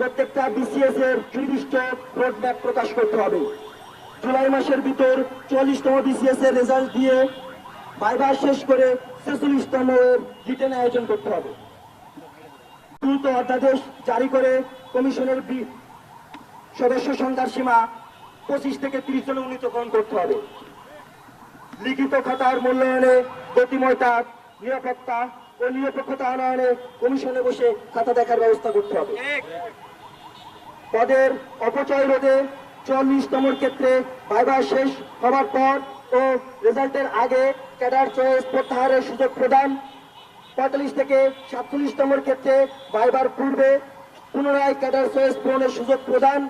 প্রত্যেকটা বিসিএস এর সুনির্দিষ্ট রোডম্যাপ প্রকাশ করতে হবে। জুলাই মাসের ভিতর চল্লিশতম বিসিএস এর রেজাল্ট দিয়ে বাইবার শেষ করে ছেচল্লিশতম রিটেন আয়োজন করতে হবে। দ্রুত অধ্যাদেশ জারি করে কমিশনের সদস্য সংখ্যার সীমা পঁচিশ থেকে তিরিশ জনে উন্নীতকরণ করতে হবে। লিখিত খাতার মূল্যায়নে গতিময়তা, নিরাপত্তা ও নিরপেক্ষতা আনয়নে কমিশনে বসে খাতা দেখার ব্যবস্থা করতে হবে। পদের অপচয় রোধে চল্লিশতমর ক্ষেত্রে ভাইবা শেষ হওয়ার পর ও রেজাল্টের আগে ক্যাডার চয়েস প্রত্যাহারের সুযোগ প্রদান। পঁয়তাল্লিশ থেকে সাতচল্লিশতমর ক্ষেত্রে ভাইবার পূর্বে পুনরায় ক্যাডার চয়েস পূরণের সুযোগ প্রদান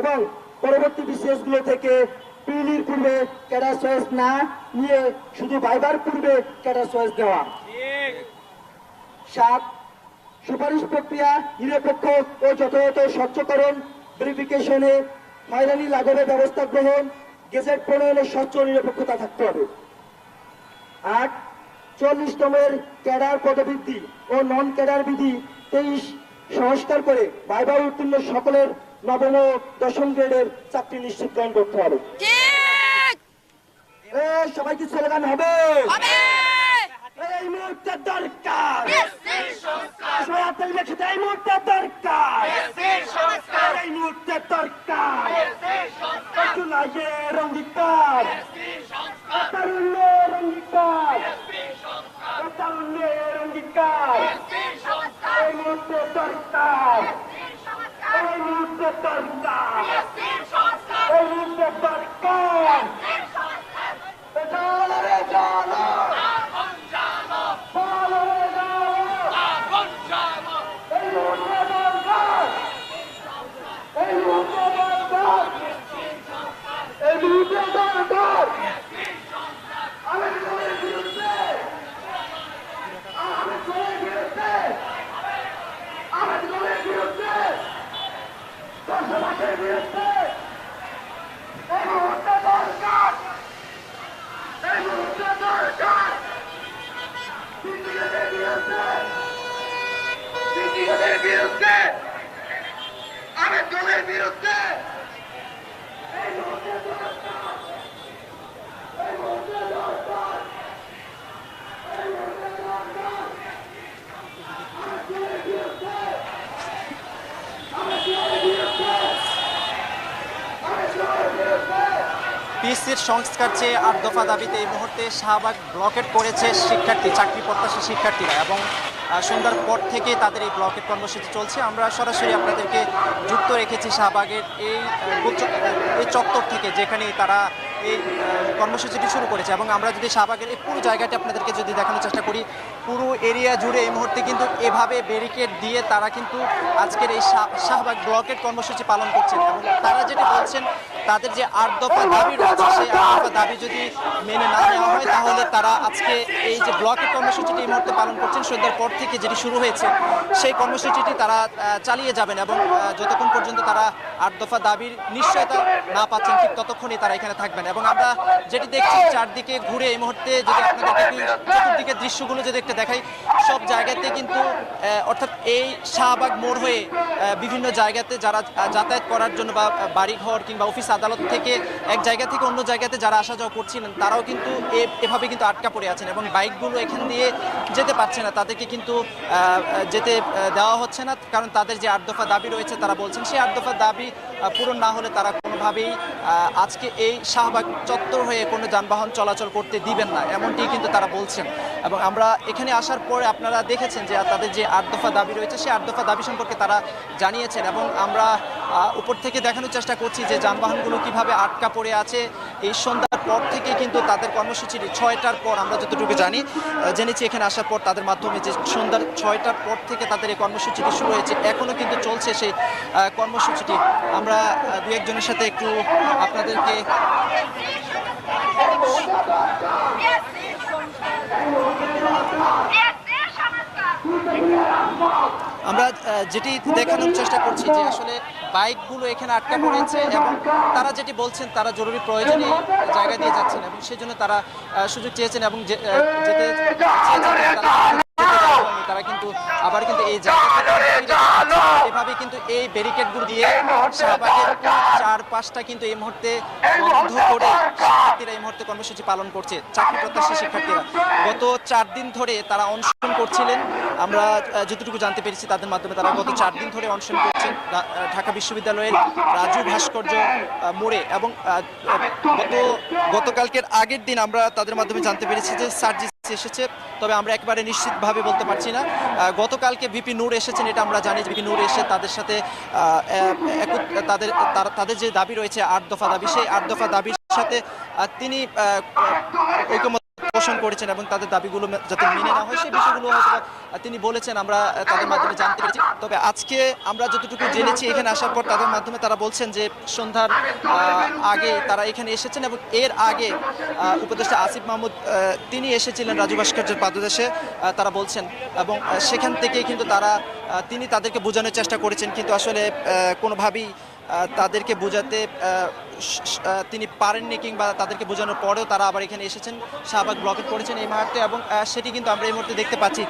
এবং পরবর্তী বিশেষগুলো থেকে পিলির পূর্বে ক্যাডার চয়েস না নিয়ে শুধু ভাইবার পূর্বে ক্যাডার চয়েস দেওয়া। সাত সুপারিশ প্রক্রিয়া নিরপেক্ষ ও যথাযথ স্বচ্ছকরণ ভেরিফিকেশনে হয়রানি লাঘবের ব্যবস্থা গ্রহণ গেজেট প্রণয়নের স্বচ্ছ নিরপেক্ষতা থাকতে হবে। আট চল্লিশতমের ক্যাডার পদবৃদ্ধি ও নন ক্যাডার বিধি তেইশ সংস্কার করে ভাইবা উত্তীর্ণ সকলের নবম ও দশম গ্রেডের চাকরি নিশ্চিতকরণ করতে হবে। ঠিক! এ, সবাই কি স্লোগান হবে! এই মুহূর্তে দরকার। রেখে দেয়, এই মুহূর্তে দরকার। এই মুহূর্তে দরকার। জুলাইয়ের অঙ্গীকার তারুণ্যের অঙ্গীকার তারুণ্যের অঙ্গীকার পিসির সংস্কার চেয়ে আট দফা দাবিতে এই মুহূর্তে শাহবাগ ব্লকেট করেছে শিক্ষার্থী, চাকরি প্রত্যাশী শিক্ষার্থীরা এবং সন্ধ্যার পর থেকে তাদের এই ব্লকেট কর্মসূচি চলছে। আমরা সরাসরি আপনাদেরকে যুক্ত রেখেছি শাহবাগের এই এই চত্বর থেকে যেখানে তারা এই কর্মসূচিটি শুরু করেছে এবং আমরা যদি শাহবাগের এই পুরো জায়গাটি আপনাদেরকে যদি দেখানোর চেষ্টা করি, পুরো এরিয়া জুড়ে এই মুহূর্তে কিন্তু এভাবে ব্যারিকেড দিয়ে তারা কিন্তু আজকের এই শাহ- শাহবাগ ব্লকের কর্মসূচি পালন করছেন এবং তারা যেটি বলছেন তাদের যে আট দফা দাবি রয়েছে সেই আট দফা দাবি যদি মেনে না নেওয়া হয় তাহলে তারা আজকে এই যে ব্লকের কর্মসূচিটি এই মুহূর্তে পালন করছেন সন্ধ্যার পর থেকে যেটি শুরু হয়েছে সেই কর্মসূচিটি তারা চালিয়ে যাবেন এবং যতক্ষণ পর্যন্ত তারা আট দফা দাবির নিশ্চয়তা না পাচ্ছেন ঠিক ততক্ষণই তারা এখানে থাকবেন। এবং আমরা যেটি দেখছি চারদিকে ঘুরে এই মুহূর্তে যদি আপনাদেরকে একটু চতুর্দিকে দৃশ্যগুলো যদি একটু দেখাই সব জায়গাতে কিন্তু অর্থাৎ এই শাহবাগ মোড় হয়ে বিভিন্ন জায়গাতে যারা যাতায়াত করার জন্য বা বাড়িঘর কিংবা অফিস আদালত থেকে এক জায়গা থেকে অন্য জায়গাতে যারা আসা যাওয়া করছিলেন তারাও কিন্তু এভাবে কিন্তু আটকা পড়ে আছেন এবং বাইকগুলো এখান দিয়ে যেতে পারছে না। তাদেরকে কিন্তু যেতে দেওয়া হচ্ছে না। কারণ তাদের যে আট দফা দাবি রয়েছে, তারা বলছেন সেই আট দফা দাবি পূরণ না হলে তারা কোনোভাবেই আজকে এই শাহবাগ চত্বর হয়ে কোনো যানবাহন চলাচল করতে দিবেন না এমনটি কিন্তু তারা বলছেন। এবং আমরা এখানে আসার পরে আপনারা দেখেছেন যে তাদের যে আট দফা দাবি রয়েছে, সেই আট দফা দাবি সম্পর্কে তারা জানিয়েছেন এবং আমরা উপর থেকে দেখানোর চেষ্টা করছি যে যানবাহনগুলো কীভাবে আটকা পড়ে আছে। এই সন্ধ্যার পর থেকে কিন্তু তাদের কর্মসূচিটি ছয়টার পর আমরা যতটুকু জানি জেনেছি এখানে আসার পর তাদের মাধ্যমে যে সন্ধ্যার ছয়টার পর থেকে তাদের এই কর্মসূচিটি শুরু হয়েছে। এখনও কিন্তু চলছে সেই কর্মসূচিটি। আমরা দু একজনের সাথে একটু আপনাদেরকে আমরা যেটি দেখানোর চেষ্টা করছি যে আসলে বাইকগুলো এখানে আটকা পড়েছে এবং তারা যেটি বলছেন তারা জরুরি প্রয়োজনে জায়গা দিয়ে যাচ্ছেন এবং সেই জন্য তারা সুযোগ চেয়েছেন এবং যেতে তারা কিন্তু আবার কিন্তু এই। এভাবে কিন্তু এই ব্যারিকেডগুলো দিয়ে শাহবাগের চার পাঁচটা কিন্তু এই মুহূর্তে বন্ধ করে শিক্ষার্থীরা এই মুহূর্তে কর্মসূচি পালন করছে। চাকরি প্রত্যাশী শিক্ষার্থীরা। গত চার দিন ধরে তারা অনশন করছিলেন। আমরা যতটুকু জানতে পেরেছি তাদের মাধ্যমে তারা গত চার দিন ধরে অনশন করছেন ঢাকা বিশ্ববিদ্যালয়ের রাজু ভাস্কর্য মোড়ে এবং গত গতকালকের আগের দিন আমরা তাদের মাধ্যমে জানতে পেরেছি যে সার্জিস এসেছে তবে আমরা একবারে নিশ্চিতভাবে বলতে পারছি না। গতকালকে ভিপি নূর এসেছেন এটা আমরা জানি ভিপি নূর এসে তাদের সাথে তাদের তাদের যে দাবি রয়েছে আট দফা দাবি সেই আট দফা দাবির সাথে তিনি আহ, পোষণ করেছেন এবং তাদের দাবিগুলো যাতে মেনে নেওয়া হয়, সেই বিষয়গুলো হয়তো তিনি বলেছেন, আমরা তাদের মাধ্যমে জানতে পেরেছি। তবে আজকে আমরা যতটুকু জেনেছি এখানে আসার পর তাদের মাধ্যমে তারা বলছেন যে সন্ধ্যার আগে তারা এখানে এসেছেন এবং এর আগে উপদেষ্টা আসিফ মাহমুদ তিনি এসেছিলেন রাজু ভাস্কর্যের পাদদেশে তারা বলছেন এবং সেখান থেকে কিন্তু তারা তিনি তাদেরকে বোঝানোর চেষ্টা করেছেন। কিন্তু আসলে কোনোভাবেই তাদেরকে বোঝাতে তিনি পারেননি কিংবা তাদেরকে বোঝানোর পরেও তারা আবার এখানে এসেছেন। শাহবাগ ব্লকেট পড়েছেন এই মুহূর্তে এবং সেটি কিন্তু আমরা এই মুহূর্তে দেখতে পাচ্ছি।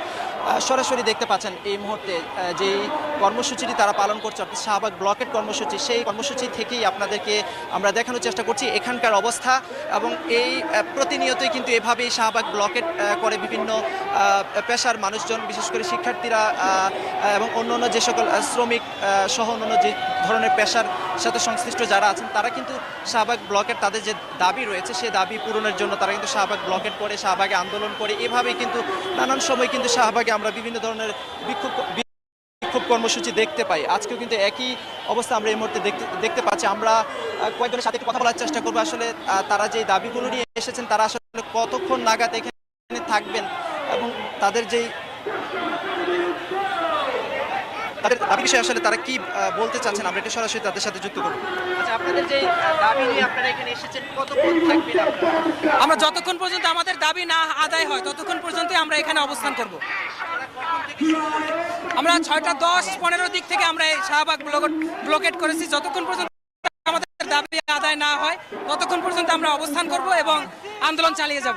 সরাসরি দেখতে পাচ্ছেন এই মুহূর্তে যেই কর্মসূচিটি তারা পালন করছে, অর্থাৎ শাহবাগ ব্লকেট কর্মসূচি, সেই কর্মসূচি থেকেই আপনাদেরকে আমরা দেখানোর চেষ্টা করছি এখানকার অবস্থা এবং এই প্রতিনিয়তই কিন্তু এভাবেই শাহবাগ ব্লকেট করে বিভিন্ন পেশার মানুষজন, বিশেষ করে শিক্ষার্থীরা এবং অন্য অন্য যে সকল শ্রমিক সহ অন্যান্য যে ধরনের পেশার সাথে সংশ্লিষ্ট যারা আছেন, তারা কিন্তু শাহবাগ ব্লকের তাদের যে দাবি রয়েছে সেই দাবি পূরণের জন্য তারা কিন্তু শাহবাগ ব্লকেট করে শাহবাগে আন্দোলন করে। এভাবেই কিন্তু নানান সময় কিন্তু শাহবাগে আমরা বিভিন্ন ধরনের বিক্ষোভ বিক্ষোভ কর্মসূচি দেখতে পাই। আজকেও কিন্তু একই অবস্থা আমরা এই মুহূর্তে দেখতে দেখতে পাচ্ছি। আমরা কয়েকজনের সাথে কথা বলার চেষ্টা করব। আসলে তারা যে দাবিগুলো নিয়ে এসেছেন, তারা আসলে কতক্ষণ নাগাদ এখানে থাকবেন এবং তাদের যেই তাদের দাবি বিষয়ে আসলে তারা কি বলতে চাচ্ছেন? আমরা একটু সরাসরি তাদের সাথে যুক্ত করব আচ্ছা আপনাদের যে দাবি নিয়ে আপনারা এখানে এসেছেন কতক্ষণ থাকবেন আমরা যতক্ষণ পর্যন্ত আমাদের দাবি না আদায় হয় ততক্ষণ পর্যন্তই আমরা এখানে অবস্থান করব। আমরা ছয়টা দশ পনেরো দিক থেকে আমরা এই শাহবাগ ব্লকেট ব্লকেট করেছি। যতক্ষণ পর্যন্ত আমাদের দাবি আদায় না হয় ততক্ষণ পর্যন্ত আমরা অবস্থান করব এবং আন্দোলন চালিয়ে যাব।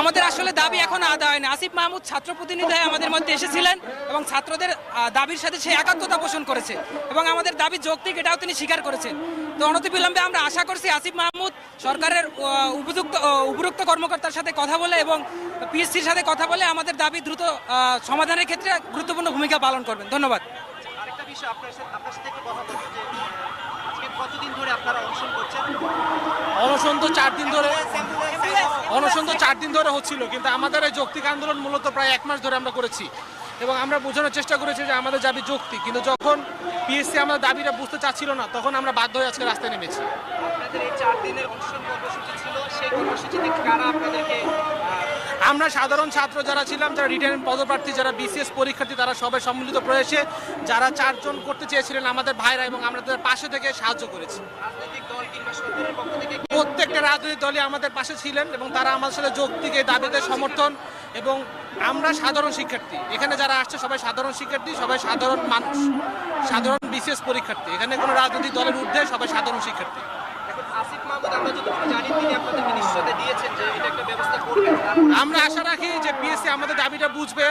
আমাদের আসলে দাবি এখন আদায় হয়নি। আসিফ মাহমুদ ছাত্র প্রতিনিধি হয়ে আমাদের মধ্যে এসেছিলেন এবং ছাত্রদের দাবির সাথে সে একাত্মতা পোষণ করেছে এবং আমাদের দাবি যৌক্তিক এটাও তিনি স্বীকার করেছেন। তো অনতিবিলম্বে আমরা আশা করছি আসিফ মাহমুদ সরকারের উপযুক্ত আহ, উপরোক্ত কর্মকর্তার সাথে কথা বলে এবং পিএসসির সাথে কথা বলে আমাদের দাবি দ্রুত সমাধানের ক্ষেত্রে গুরুত্বপূর্ণ ভূমিকা পালন করবেন। ধন্যবাদ। আরেকটা বিষয় আপনার সাথে কথা কতদিন ধরে আপনারা অনশন করছেন? অনশন তো চার দিন ধরে অনশন তো চার দিন ধরে হচ্ছিল কিন্তু আমাদের এই যৌক্তিক আন্দোলন মূলত প্রায় এক মাস ধরে আমরা করেছি। এবং আমরা বোঝানোর চেষ্টা করেছি যে আমাদের দাবি যৌক্তিক কিন্তু যখন পিএসসি আমাদের দাবিটা বুঝতে চাচ্ছিল না তখন আমরা বাধ্য হয়ে আজকে রাস্তায় নেমেছি। আপনাদের এই চার দিনের অনশন কর্মসূচি ছিল সেই কর্মসূচিতে কারা আপনাদেরকে আমরা সাধারণ ছাত্র যারা ছিলাম যারা রিটার্ন পদপ্রার্থী যারা বিসিএস পরীক্ষার্থী তারা সবাই সম্মিলিত প্রয়াসে যারা চারজন করতে চেয়েছিলেন আমাদের ভাইরা এবং আমরা তাদের পাশে থেকে সাহায্য করেছি। প্রত্যেকটা রাজনৈতিক দলই আমাদের পাশে ছিলেন এবং তারা আমাদের সাথে যৌক্তিক এই দাবিতে সমর্থন এবং আমরা সাধারণ শিক্ষার্থী। এখানে যারা আসছে সবাই সাধারণ শিক্ষার্থী সবাই সাধারণ মানুষ সাধারণ বিশেষ পরীক্ষার্থী। এখানে কোনো রাজনৈতিক দলের ঊর্ধ্বে সবাই সাধারণ শিক্ষার্থী। আমরা যতটুকু জানি তিনি আপনাদেরকে নিশ্চয়তা দিয়েছেন যে এটা একটা ব্যবস্থা করবেন। তারপরে আমরা আশা রাখি যে পিএসসি আমাদের দাবিটা বুঝবে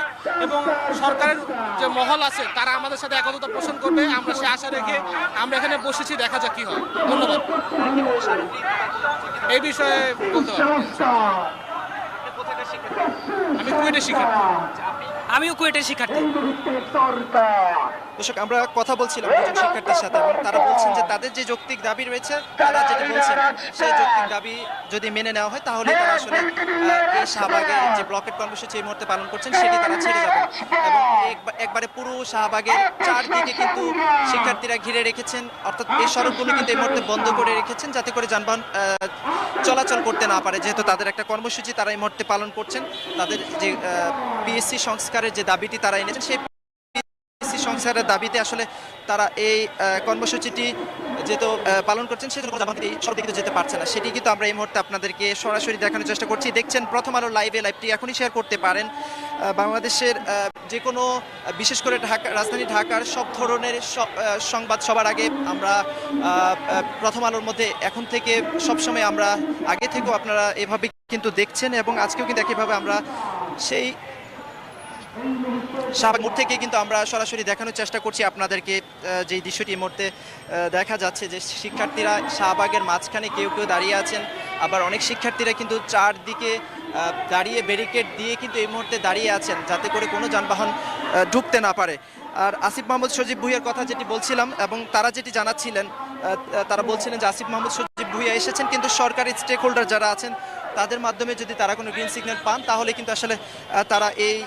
এবং সরকারের যে মহল আছে তারা আমাদের সাথে একতা পোষণ করবে। আমরা সে আশা রেখে আমরা এখানে বসেছি দেখা যাক কি হয়। ধন্যবাদ। এই বিষয়ে বলতে আমি কুয়েটের শিক্ষার্থী। আমিও কুয়েটের শিক্ষার্থী। দর্শক, আমরা কথা বলছিলাম দুজন শিক্ষার্থীর সাথে তারা বলছেন যে তাদের যে যৌক্তিক দাবি রয়েছে, তারা যেটা বলছেন সেই যৌক্তিক দাবি যদি মেনে নেওয়া হয়, তাহলে তারা আসলে এই শাহবাগে যে ব্লকেট কর্মসূচি এই মুহূর্তে পালন করছেন, সেটি তারা ছেড়ে যাবেন। এবং একবা- একবারে পুরো শাহবাগের চারদিকে কিন্তু শিক্ষার্থীরা ঘিরে রেখেছেন, অর্থাৎ এই সড়কগুলো কিন্তু এই মুহূর্তে বন্ধ করে রেখেছেন, যাতে করে যানবাহন চলাচল করতে না পারে। যেহেতু তাদের একটা কর্মসূচি তারা এই মুহূর্তে পালন করছেন, তাদের যে পিএসসি সংস্কারের যে দাবিটি তারা এনেছেন, সেই সংস্কারের দাবিতে আসলে তারা এই কর্মসূচিটি যেহেতু পালন করছেন সড়কে কিন্তু যেতে পারছে না। সেটি কিন্তু আমরা এই মুহূর্তে আপনাদেরকে সরাসরি দেখানোর চেষ্টা করছি। দেখছেন, প্রথম আলো লাইভে লাইভটি এখনই শেয়ার করতে পারেন। বাংলাদেশের যে কোনো বিশেষ করে ঢাকা, রাজধানী ঢাকার সব ধরনের সংবাদ সবার আগে আমরা প্রথম আলোর মধ্যে এখন থেকে সবসময় আমরা আগে থেকেও আপনারা এভাবে কিন্তু দেখছেন এবং আজকেও কিন্তু একইভাবে আমরা সেই শাহবাগ থেকে কিন্তু আমরা সরাসরি দেখানোর চেষ্টা করছি আপনাদেরকে যেই দৃশ্যটি এই মুহূর্তে দেখা যাচ্ছে যে শিক্ষার্থীরা শাহবাগের মাঝখানে কেউ কেউ দাঁড়িয়ে আছেন, আবার অনেক শিক্ষার্থীরা কিন্তু চারদিকে দাঁড়িয়ে ব্যারিকেড দিয়ে কিন্তু এই মুহূর্তে দাঁড়িয়ে আছেন যাতে করে কোনো যানবাহন ঢুকতে না পারে। আর আসিফ মাহমুদ সজীব ভুইয়ার কথা যেটি বলছিলাম এবং তারা যেটি জানাচ্ছিলেন তারা বলছিলেন যে আসিফ মাহমুদ সজীব ভুইয়া এসেছেন, কিন্তু সরকারি স্টেক হোল্ডার যারা আছেন তাদের মাধ্যমে যদি তারা কোনো গ্রিন সিগন্যাল পান, তাহলে কিন্তু আসলে তারা এই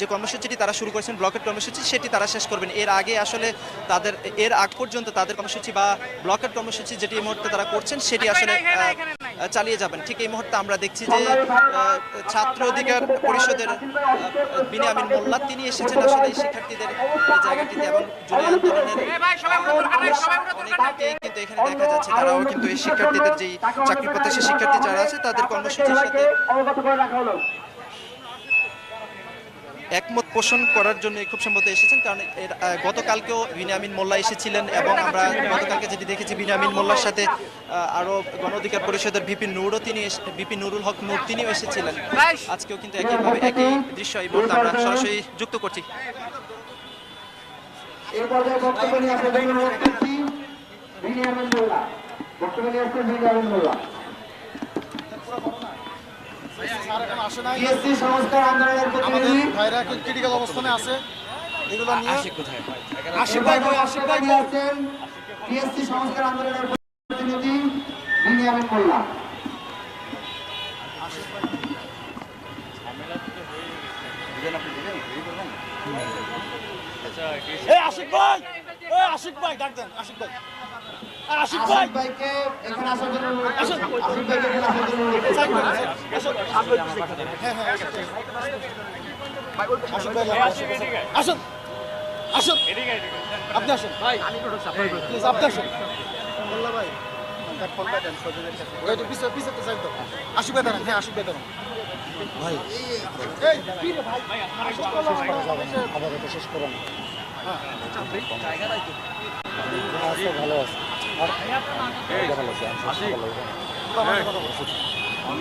যে কর্মসূচিটি তারা শুরু করেছেন, ব্লকের কর্মসূচি, সেটি তারা শেষ করবেন। এর আগে আসলে তাদের, এর আগ পর্যন্ত তাদের কর্মসূচি বা ব্লকের কর্মসূচি যেটি এই মুহূর্তে তারা করছেন, সেটি আসলে চালিয়ে যাবেন। ঠিক এই মুহূর্তে আমরা দেখছি যে ছাত্র অধিকার পরিষদের বিনিয়ামিন মোল্লা তিনি এসেছেন আসলে শিক্ষার্থীদের এই জায়গাটিতে এবং জুলাই আন্দোলনের কিন্তু এখানে দেখা যাচ্ছে তারাও কিন্তু এই শিক্ষার্থীদের যেই চাকরি প্রত্যাশী শিক্ষার্থী যারা আছে তাদের কর্মসূচির সাথে অবগত করে রাখা হলো একমত পোষণ করার জন্য খুব সম্ভবত এসেছেন কারণ এর গতকালকেও বিনিয়ামিন মোল্লা এসেছিলেন এবং আমরা গতকালকে যেটি দেখেছি বিনিয়ামিন মোল্লার সাথে আরও আরও গণ অধিকার পরিষদের ভিপি নুরও তিনি ভিপি নুরুল হক নূর তিনিও এসেছিলেন। আজকেও কিন্তু একইভাবে একই দৃশ্য এই মুহূর্তে আমরা সরাসরি যুক্ত করছি। বক্তব্য নিয়ে আসছেন বিনিয়ামিন মোল্লা। বিএসসি সংস্কার আন্দোলনের প্রতিনিধি। ভাইরা এখন ক্রিটিক্যাল অবস্থানে আছে? এগুলো নিয়ে আশিক ভাই আশিক ভাই নিয়ে আসছেন। বিএসসি সংস্কার আন্দোলনের প্রতিনিধি বিনিয়ামিন মোল্লা। আশিক ভাই! এই আশিক ভাই ডাক দেন আশিক ভাই। আশিক ভাই? আশিক ভাইকে এখানে আসার জন্য অনুরোধ করছি। আশিক ভাইকে এখানে আসার জন্য অনুরোধ করছি। আশিক ভাই আসুন আসুন আপনি আসুন। ভাই প্লিজ আপনি আসুন। মোল্লা ভাই আশিক দাঁড়ান হ্যাঁ আশিক ভাই দাঁড়ান। ভাই এই কি রে ভাই খাবার তো শেষ করুন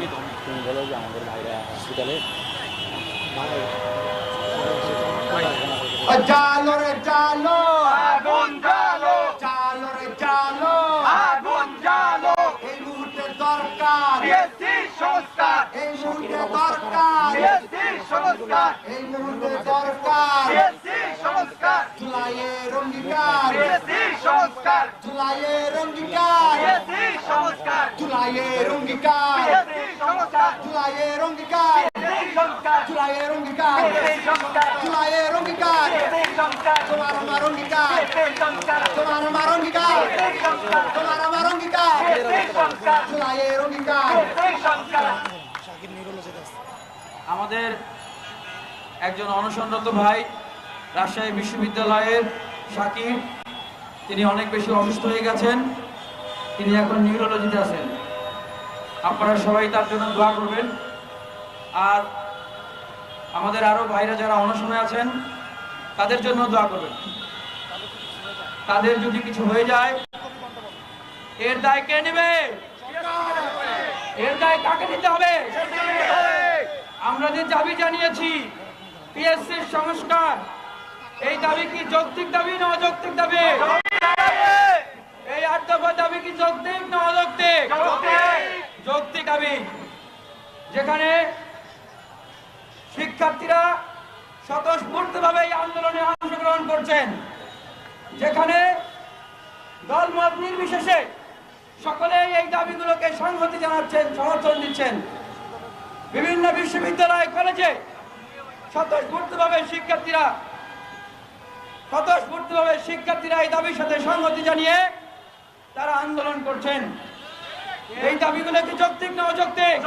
জালো রে জালো। আগুন জ্বালো জালো রে জালো। আগুন জ্বালো এই মুহূর্তে দরকার। সংস্কার। এই মুহূর্তে দরকার। সংস্কার। এই মুহূর্তে দরকার বিএসসি সংস্কার জুলাইয়ের অঙ্গীকার বিএসসি সংস্কার জুলাইয়ের অঙ্গীকার বিএসসি সংস্কার। জুলাইয়ের অঙ্গীকার বিএসসি সংস্কার। জুলাইয়ের অঙ্গীকার জুলাইয়ের অঙ্গীকার জুলাইয়ের অঙ্গীকার তোমার আমার অঙ্গীকার তোমার আমার অঙ্গীকার তোমার আমার অঙ্গীকার বিএসসি সংস্কার। জুলাইয়ের অঙ্গীকার আমাদের একজন অনশনরত ভাই রাজশাহী বিশ্ববিদ্যালয়ের সাকিব। তিনি অনেক বেশি অসুস্থ হয়ে গেছেন। তিনি এখন নিউরোলজিতে আছেন। আপনারা সবাই তার জন্য দোয়া করবেন। আর আমাদের আরও ভাইরা যারা অনশনে আছেন, তাদের জন্য দোয়া করবেন। তাদের যদি কিছু হয়ে যায়, এর দায় কে নেবে? এর দায় কাকে নিতে হবে? আমরা যে দাবি জানিয়েছি, পিএসসির সংস্কার এই দাবি কি যৌক্তিক দাবি না অযৌক্তিক দাবি? এই আট দফা দাবি কি যৌক্তিক না অযৌক্তিক? যৌক্তিক দাবি। যেখানে শিক্ষার্থীরা স্বতঃস্ফূর্তভাবে এই আন্দোলনে অংশগ্রহণ করছেন। যেখানে দলমত নির্বিশেষে সকলে এই দাবিগুলোকে সংহতি জানাচ্ছেন, সমর্থন দিচ্ছেন। বিভিন্ন বিশ্ববিদ্যালয়, কলেজে স্বতঃস্ফূর্তভাবে শিক্ষার্থীরা স্বতঃস্ফূর্তভাবে শিক্ষার্থীরা এই দাবির সাথে সংহতি জানিয়ে তারা আন্দোলন করছেন। এই দাবিগুলো কি যৌক্তিক না অযৌক্তিক?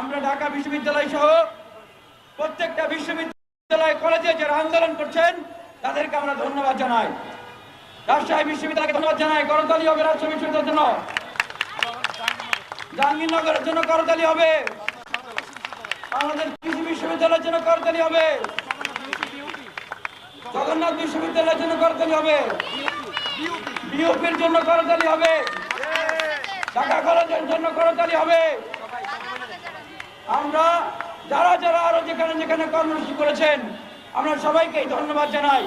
আমরা ঢাকা বিশ্ববিদ্যালয় সহ প্রত্যেকটা বিশ্ববিদ্যালয় কলেজে যারা আন্দোলন করছেন তাদেরকে আমরা ধন্যবাদ জানাই। রাজশাহী বিশ্ববিদ্যালয়কে ধন্যবাদ জানাই। করতালি হবে রাজশাহী বিশ্ববিদ্যালয়ের জন্য। জাহাঙ্গীরনগরের জন্য করতালি হবে। আমাদের কৃষি বিশ্ববিদ্যালয়ের জন্য করতালি হবে। জগন্নাথ বিশ্ববিদ্যালয়ের জন্য করতালি হবে। বিউপির জন্য করতালি হবে। ঢাকা কলেজের জন্য করতালি হবে। আমরা যারা যারা আরও যেখানে যেখানে কর্মসূচি করেছেন আমরা সবাইকে ধন্যবাদ জানাই।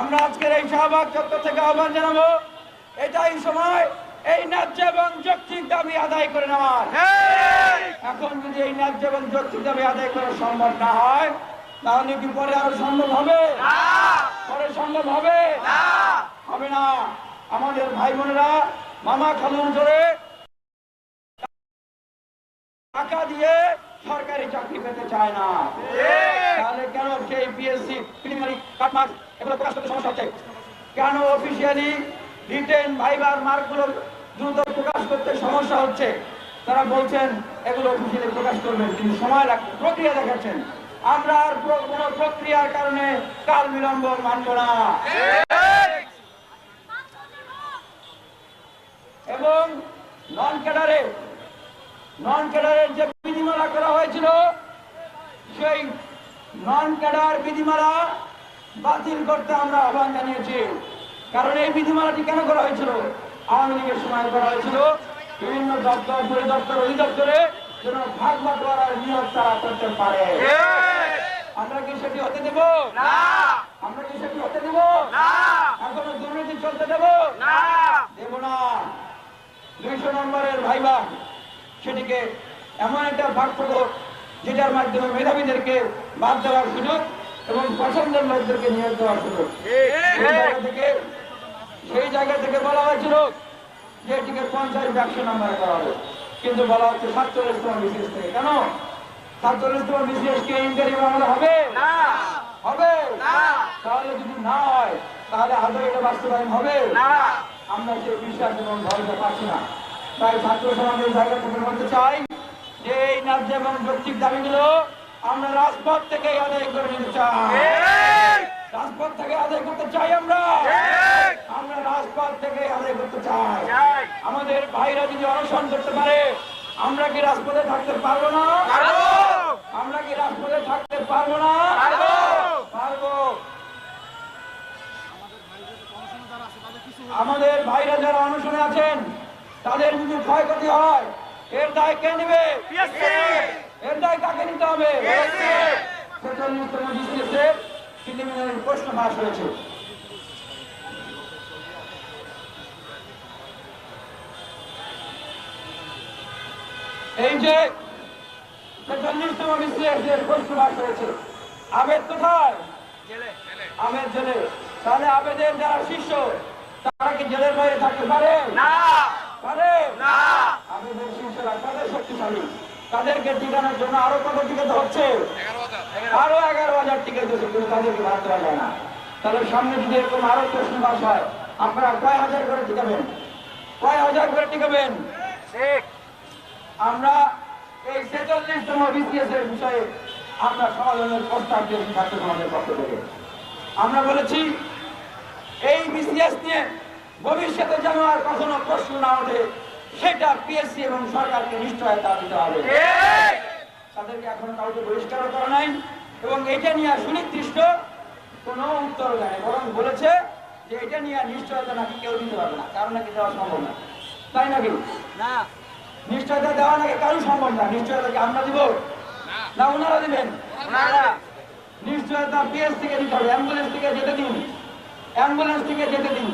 আমরা আজকের এই শাহবাগ চত্বর থেকে আহ্বান জানাব এটাই সময় এই ন্যায্য এবং যৌক্তিক দাবি আদায় করে নেওয়ার। এখন যদি এই ন্যায্য এবং যৌক্তিক দাবি আদায় করা সম্ভব না হয় তাহলে কি পরে আরও সম্ভব হবে? পরে সম্ভব হবে? হবে না। আমাদের ভাই বোনেরা মামা খালুর ধরে টাকা দিয়ে সরকারি চাকরি পেতে চায় না। তাহলে কেন সেই পিএসসি প্রিলিমিনারি কাটমার্ক এগুলো প্রকাশ করতে সমস্যা হচ্ছে? কেন অফিসিয়ালি রিটেন ভাইবার মার্কগুলো দ্রুত প্রকাশ করতে সমস্যা হচ্ছে? তারা বলছেন এগুলো অফিসিয়ালি প্রকাশ করবেন কিন্তু সময় লাগবে প্রক্রিয়া দেখাচ্ছেন। আমরা আর কোনো প্রক্রিয়ার কারণে কাল বিলম্ব মানব না। এবং নন ক্যাডারে নন ক্যাডারের যে বিধিমালা করা হয়েছিল, সেই নন ক্যাডার বিধিমালা বাতিল করতে আমরা আহ্বান জানিয়েছি। কারণ এই বিধিমালাটি কেন করা হয়েছিল? আওয়ামী লীগের সময় করা হয়েছিল। বিভিন্ন দপ্তর, পরিদপ্তর, অধিদপ্তরে যেন ভাগ বাটোয়ারার নিয়োগ তারা করতে পারে। আমরা কি সেটি হতে দেব? আমরা কি সেটি হতে দেব? এখনও দুর্নীতি চলতে দেব? দেব না। দুইশো নম্বরের ভাইবা সেটিকে এমন একটা ভাগ করব যেটার মাধ্যমে মেধাবীদেরকে বাদ দেওয়ার সুযোগ এবং পছন্দের লোকদেরকে নিয়োগ দেওয়ার সুযোগ। সেই জায়গা থেকে সেই জায়গা থেকে বলা হয়েছিল যে এটিকে পঞ্চাশ একশো নাম্বার করা হবে। কিন্তু বলা হচ্ছে সাতচল্লিশতম বিশেষ থেকে। কেন? বিশেষ কে ইন্টারভিউ আমাদের হবে? হবে? তাহলে যদি না হয় তাহলে আদৌ এটা বাস্তবায়ন হবে? আমরা সেই বিশ্বাস এবং ভরসা পাচ্ছি না। তাই ছাত্র সমাজের জায়গা থেকে চাই যে এই ন্যায্য এবং যৌক্তিক দাবিগুলো আমরা রাজপথ থেকে আদায় করে নিতে চাই। রাজপথ থেকে আদায় করতে চাই আমরা। আমরা রাজপথ থেকে আদায় করতে চাই। আমাদের ভাইরা যদি অনশন করতে পারে আমরা কি রাজপথে থাকতে পারব না? আমরা কি রাজপথে থাকতে পারব না? পারব। আমাদের ভাইরা যারা অনশনে আছেন তাদের যদি ক্ষয়ক্ষতি হয় এর দায় কে নেবে? এর দায় কাকে নিতে হবে? ছেচল্লিশতম বিসিএসে প্রিলিমিনারি প্রশ্ন পাশ হয়েছে। এই যে ছেচল্লিশতম বিসিএস এর প্রশ্ন পাশ হয়েছে আবেদ কোথায়? আবেদ জেলে। তাহলে আবেদের যারা শিষ্য তারা কি জেলের বাইরে থাকতে পারে? পারে? আবেদের শিষ্যরা তাদের শক্তিশালী। তাদেরকে টিকানোর জন্য আরও কত টিকাতে হচ্ছে? আরও এগারো হাজার টিকা দিচ্ছে কিন্তু তাদেরকে দেওয়া যায় না। তাহলে সামনে যদি এরকম আরও প্রশ্ন পাস হয় আপনারা কয় হাজার করে টিকাবেন? কয় হাজার করে টিকাবেন? আমরা এই ছেচল্লিশতম বিষয়ে আমরা সমাধানের প্রস্তাব দিয়েছি ছাত্র সমাজের পক্ষ থেকে। আমরা বলেছি এই বিসিএস নিয়ে ভবিষ্যতে যেন আর কখনো প্রশ্ন না ওঠে সেটা পিএসসি এবং সরকারকে নিশ্চয়তা দিতে হবে। তাদেরকে এখন কাউকে বহিষ্কার করা নাই এবং এটা নিয়ে সুনির্দিষ্ট কোনো উত্তর দেয় বরং বলেছে যে এটা নিয়ে নিশ্চয়তা নাকি কেউ দিতে পারবে না কারণ নাকি দেওয়া সম্ভব না। তাই নাকি? না। নিশ্চয়তা দেওয়া নাকি কারও সম্ভব না নিশ্চয়তা কি আমরা দিব? না ওনারা দিবেন। নিশ্চয়তা পিএস থেকে দিতে হবে অ্যাম্বুলেন্স থেকে যেতে দিন। অ্যাম্বুলেন্স থেকে যেতে দিন।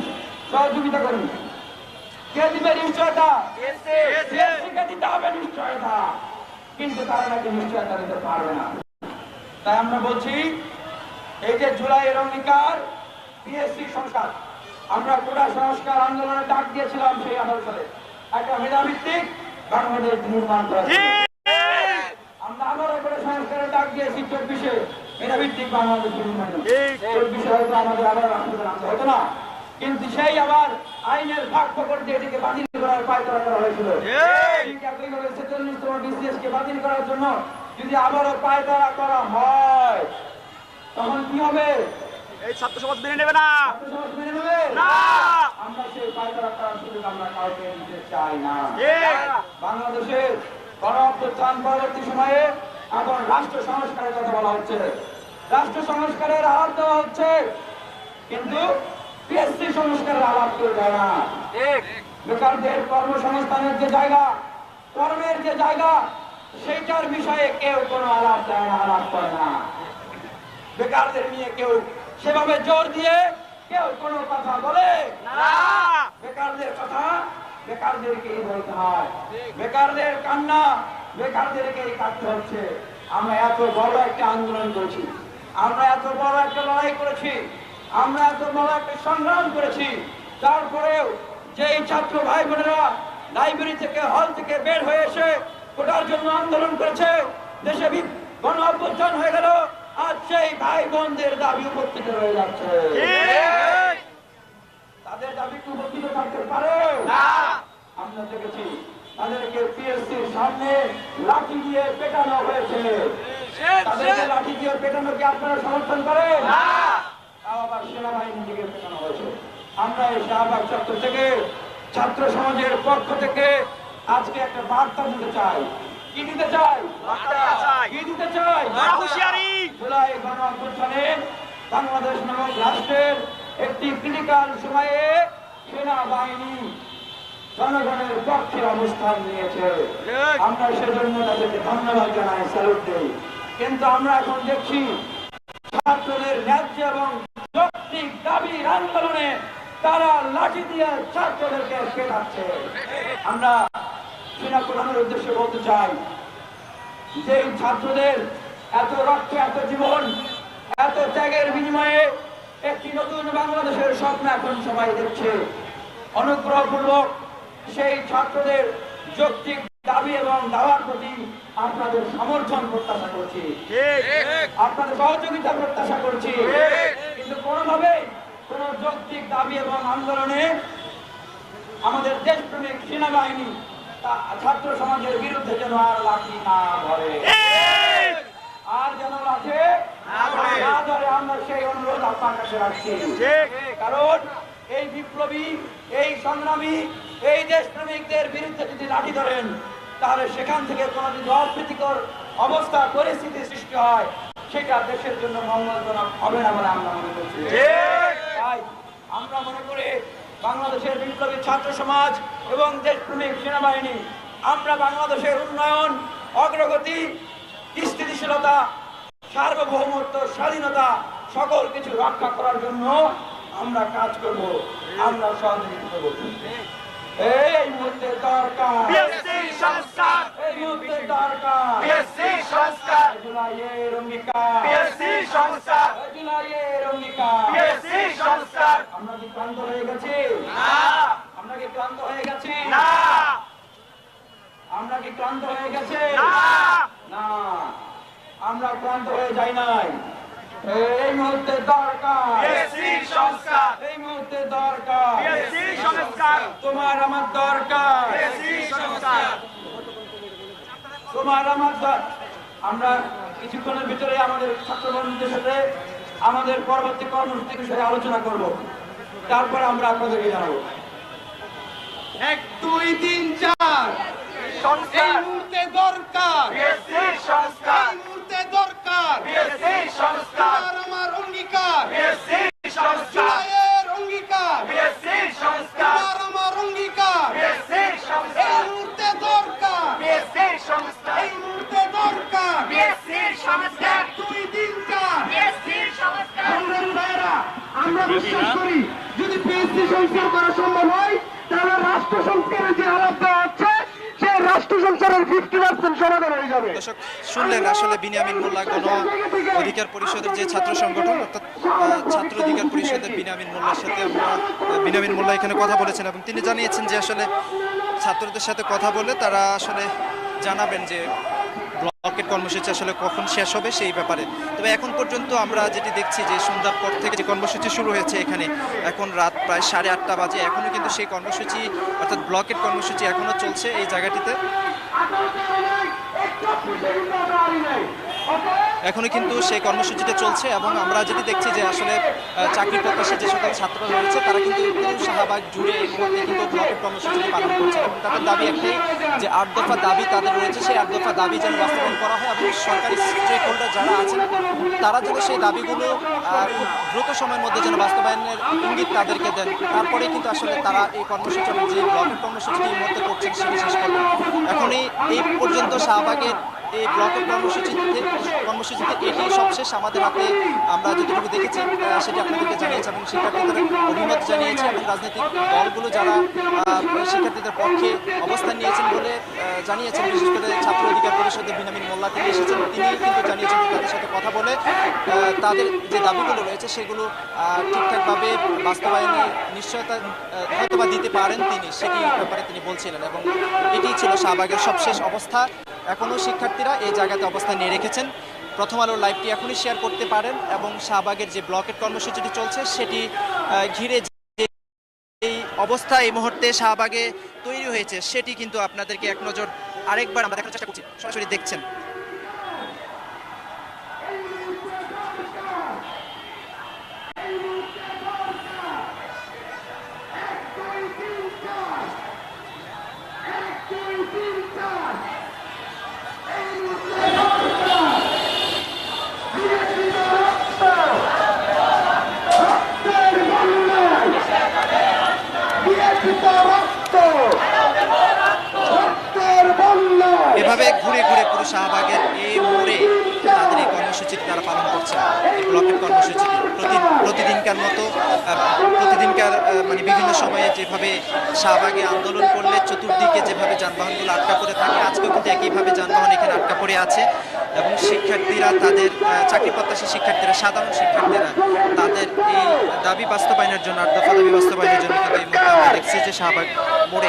সহযোগিতা করুন। কে দিবে নিশ্চয়তা? দিতে হবে নিশ্চয়তা? কিন্তু তারা নাকি নিশ্চয়তা দিতে পারবে না। তাই আমরা বলছি এই যে জুলাইয়ের অঙ্গীকার পিএসসি সংস্কার। আমরা কোটা সংস্কার আন্দোলনে ডাক দিয়েছিলাম সেই আঠারো সালে। একটা মেধাভিত্তিক বাংলাদেশ নির্মাণ করা। আমরা আবার করে সংস্কারের ডাক দিয়েছি চব্বিশে। মেধাভিত্তিক বাংলাদেশ নির্মাণ। চব্বিশে হয়তো আমাদের আবার রাষ্ট্রপতি হতো না। কিন্তু সেই আবার আইনের ভাগ করতে এটিকে বাতিল করার পায়তারা করা হয়েছিল। ছেচল্লিশতম বিসিএস কে বাতিল করার জন্য যদি আবারও পায়তারা করা হয়, তখন কি হবে? এই ছাত্র সমাজ মেনে নেবে না। আমরা সেই পায়তারা করার সুযোগ আমরা কাউকে দিতে চাই না। ঠিক বাংলাদেশের গণ অভ্যুত্থান পরবর্তী সময়ে এখন রাষ্ট্র সংস্কারের কথা বলা হচ্ছে। রাষ্ট্র সংস্কারের আলাপ দেওয়া হচ্ছে কিন্তু পিএসসি সংস্কারের আলাপ কেউ দেয় না। বেকারদের কর্মসংস্থানের যে জায়গা কর্মের যে জায়গা সেইটার বিষয়ে কেউ কোনো আলাপ দেয় না আলাপ করে না। বেকারদের নিয়ে কেউ সেভাবে জোর দিয়ে কেউ কোনো কথা বলে না। বেকারদের কথা বেকারদেরকেই বলতে হয়। বেকারদের কান্না বেকারদেরকেই কাটতে হচ্ছে। আমরা এত বড় একটা আন্দোলন করেছি। আমরা এত বড় একটা লড়াই করেছি। আমরা এত বড় একটা সংগ্রাম করেছি। তারপরেও যেই ছাত্র ভাই বোনেরা লাইব্রেরি থেকে হল থেকে বের হয়ে এসে কোটার জন্য আন্দোলন করেছে দেশে গণ অভ্যুত্থান হয়ে গেল। সেই ভাই বোনদের দাবি উপস্থিত হয়ে যাচ্ছে। তাদের দাবি কি উপস্থিত থাকতে পারে? আমরা দেখেছি তাদেরকে পিএসসির সামনে লাঠি দিয়ে পেটানো হয়েছে। তাদেরকে লাঠি দিয়ে পেটানো কি আপনারা সমর্থন করেন? না। তাও আবার সেনাবাহিনী দিকে পেটানো হয়েছে। আমরা এই শাহবাগ চত্বর থেকে ছাত্র সমাজের পক্ষ থেকে আজকে একটা বার্তা দিতে চাই। কি দিতে চাই। কি দিতে চাই? হুঁশিয়ারি। জুলাই গণ বাংলাদেশ নামক রাষ্ট্রের একটি ক্রিটিক্যাল সময়ে সেনাবাহিনী জনগণের পক্ষে অবস্থান নিয়েছে। আমরা সেজন্য তাদেরকে ধন্যবাদ জানাই স্যালুট দেই। কিন্তু আমরা এখন দেখছি ছাত্রদের ন্যায্য এবং যৌক্তিক দাবির আন্দোলনে তারা লাঠি দিয়ে ছাত্রদেরকে পেটাচ্ছে। আমরা সেনা প্রধানের উদ্দেশ্যে বলতে চাই যে ছাত্রদের এত রক্ত, এত জীবন, এত ত্যাগের বিনিময়ে একটি নতুন বাংলাদেশের স্বপ্ন এখন সবাই দেখছে। অনুগ্রহপূর্বক সেই ছাত্রদের যৌক্তিক দাবি এবং দাওয়ার প্রতি আপনাদের সমর্থন প্রত্যাশা করছি। আপনাদের সহযোগিতা প্রত্যাশা করছি। কিন্তু কোনোভাবে কোন যৌক্তিক দাবি এবং আন্দোলনে আমাদের দেশপ্রেমিক সেনাবাহিনী ছাত্র সমাজের বিরুদ্ধে যেন আর লাঠি না ধরে। আর যেন লাঠে না ধরে। আমরা সেই অনুরোধ আপনার কাছে রাখছি। কারণ এই বিপ্লবী এই সংগ্রামী এই দেশ দেশপ্রেমিকদের বিরুদ্ধে যদি লাঠি ধরেন তাহলে সেখান থেকে কোনো যদি অপ্রীতিকর অবস্থা পরিস্থিতি সৃষ্টি হয়। সেটা দেশের জন্য মঙ্গলজনক হবে না বলে আমরা মনে করছি। তাই আমরা মনে করি বাংলাদেশের বিপ্লবী ছাত্র সমাজ এবং দেশপ্রেমিক সেনাবাহিনী আমরা বাংলাদেশের উন্নয়ন অগ্রগতি স্থিতিশীলতা সার্বভৌমত্ব স্বাধীনতা সকল কিছু রক্ষা করার জন্য আমরা কাজ করব আমরা সহযোগিতা করব। এই মুহূর্তে দরকার। সংস্কার। এই মুহূর্তে দরকার। সংস্কার। জুলাইয়ের অঙ্গীকার। সংস্কার। জুলাইয়ের অঙ্গীকার। সংস্কার। আমরা ক্লান্ত হয়ে গেছি। না। আমরা কি ক্লান্ত হয়ে গেছি? না। আমরা কি ক্লান্ত হয়ে গেছি? না। না। আমরা ক্লান্ত হয়ে যাই নাই। এই মুহূর্তে দরকার। সংস্কার। এই মুহূর্তে দরকার। সংস্কার। তোমার আমার দরকার। সংস্কার। তোমার আমার আমরা কিছুক্ষণের ভিতরে আমাদের ছাত্র বন্ধুদের সাথে আমাদের পরবর্তী কর্মসূচি বিষয়ে আলোচনা করব। তারপর আমরা আপনাদেরকে জানাব। এক দুই তিন চার। এই মুহূর্তে দরকার। সংস্কার। মুহূর্তে দরকার। সংস্কার। আমার অঙ্গীকার। সংস্কার। অঙ্গীকার। সংস্কার। আমার অঙ্গীকার। এই মুহূর্তে দরকার। সংস্কার। এই মুহূর্তে দরকার। সংস্কার। দুই তিন চার। আমরা বিশ্বাস করি যদি পিএসসি সংস্কার করা সম্ভব হয় তাহলে রাষ্ট্র সংস্কারের যে আলাপ দেওয়া হচ্ছে সেই রাষ্ট্র সংস্কারের ফিফটি পার্সেন্ট সমাধান হয়ে যাবে। দর্শক, শুনলেন আসলে বিনিয়ামিন মোল্লা গণ অধিকার পরিষদের যে ছাত্র সংগঠন, অর্থাৎ ছাত্র অধিকার পরিষদের বিনিয়ামিন মোল্লার সাথে বিনিয়ামিন মোল্লা এখানে কথা বলেছেন এবং তিনি জানিয়েছেন যে আসলে ছাত্রদের সাথে কথা বলে তারা আসলে জানাবেন যে ব্লকের কর্মসূচি আসলে কখন শেষ হবে সেই ব্যাপারে। তবে এখন পর্যন্ত আমরা যেটি দেখছি যে সন্ধ্যার পর থেকে যে কর্মসূচি শুরু হয়েছে এখানে, এখন রাত প্রায় সাড়ে আটটা বাজে। এখনও কিন্তু সেই কর্মসূচি, অর্থাৎ ব্লকের কর্মসূচি এখনও চলছে এই জায়গাটিতে। এখনও কিন্তু সেই কর্মসূচিটা চলছে এবং আমরা যেটি দেখছি যে আসলে চাকরি প্রত্যাশী যে সকল ছাত্ররা রয়েছে, তারা কিন্তু শাহবাগ জুড়ে এই কিন্তু ব্লকের পালন করছে এবং তাদের দাবি একটাই যে আট দফা দাবি তাদের রয়েছে, সেই আট দফা দাবি যেন বাস্তবায়ন করা হয় এবং সরকারি স্টেক হোল্ডার যারা আছেন, তারা যেন সেই দাবিগুলো দ্রুত সময়ের মধ্যে যেন বাস্তবায়নের ইঙ্গিত তাদেরকে দেন। তারপরে কিন্তু আসলে তারা এই কর্মসূচি, যে ব্লকের কর্মসূচিটি মুহূর্তে করছেন সেটি শেষ করবেন। এখনই এই পর্যন্ত শাহবাগের এই ব্লকের কর্মসূচিতে কর্মসূচিতে এটি সবশেষ আমাদের হাতে। আমরা যতটুকু দেখেছি সেটি আপনাদেরকে জানিয়েছে এবং শিক্ষার্থীদের অভিমত জানিয়েছে এবং রাজনৈতিক দলগুলো যারা শিক্ষার্থীদের পক্ষে অবস্থান নিয়েছেন বলে জানিয়েছেন। বিশেষ করে ছাত্র অধিকার পরিষদের বিনামিন মোল্লা তিনি এসেছেন তিনি কিন্তু জানিয়েছেন তাদের সাথে কথা বলে তাদের যে দাবিগুলো রয়েছে সেগুলো ঠিকঠাকভাবে বাস্তবায়নে নিশ্চয়তা আহ, হয়তোবা দিতে পারেন তিনি সেটি ব্যাপারে তিনি বলছিলেন এবং এটি ছিল শাহবাগের সবশেষ অবস্থা। এখনও শিক্ষার্থীরা এই জায়গাতে অবস্থান নিয়ে রেখেছেন। প্রথম আলোর লাইভটি এখনই শেয়ার করতে পারেন এবং শাহবাগের যে ব্লকের কর্মসূচিটি চলছে, সেটি ঘিরে এই অবস্থা এই মুহূর্তে শাহবাগে তৈরি হয়েছে, সেটি কিন্তু আপনাদেরকে এক নজর আরেকবার আমরা দেখার চেষ্টা করছি। সরাসরি দেখছেন। এভাবে ঘুরে ঘুরে পুরো শাহবাগের এই মোড়ে তাদের এই কর্মসূচিটি তারা পালন করছে এই ব্লকের কর্মসূচিটি। প্রতি প্রতিদিনকার মতো প্রতিদিনকার মানে বিভিন্ন সময়ে যেভাবে শাহবাগে আন্দোলন করলে চতুর্দিকে যেভাবে যানবাহনগুলো আটকা পড়ে থাকে, আজকেও কিন্তু একইভাবে যানবাহন এখানে আটকা পড়ে আছে এবং শিক্ষার্থীরা তাদের চাকরি প্রত্যাশী শিক্ষার্থীরা, সাধারণ শিক্ষার্থীরা তাদের এই দাবি বাস্তবায়নের জন্য আট দফা দাবি বাস্তবায়নের জন্য কিন্তু এই মুহূর্তে আমরা দেখছি যে শাহবাগ মোড়ে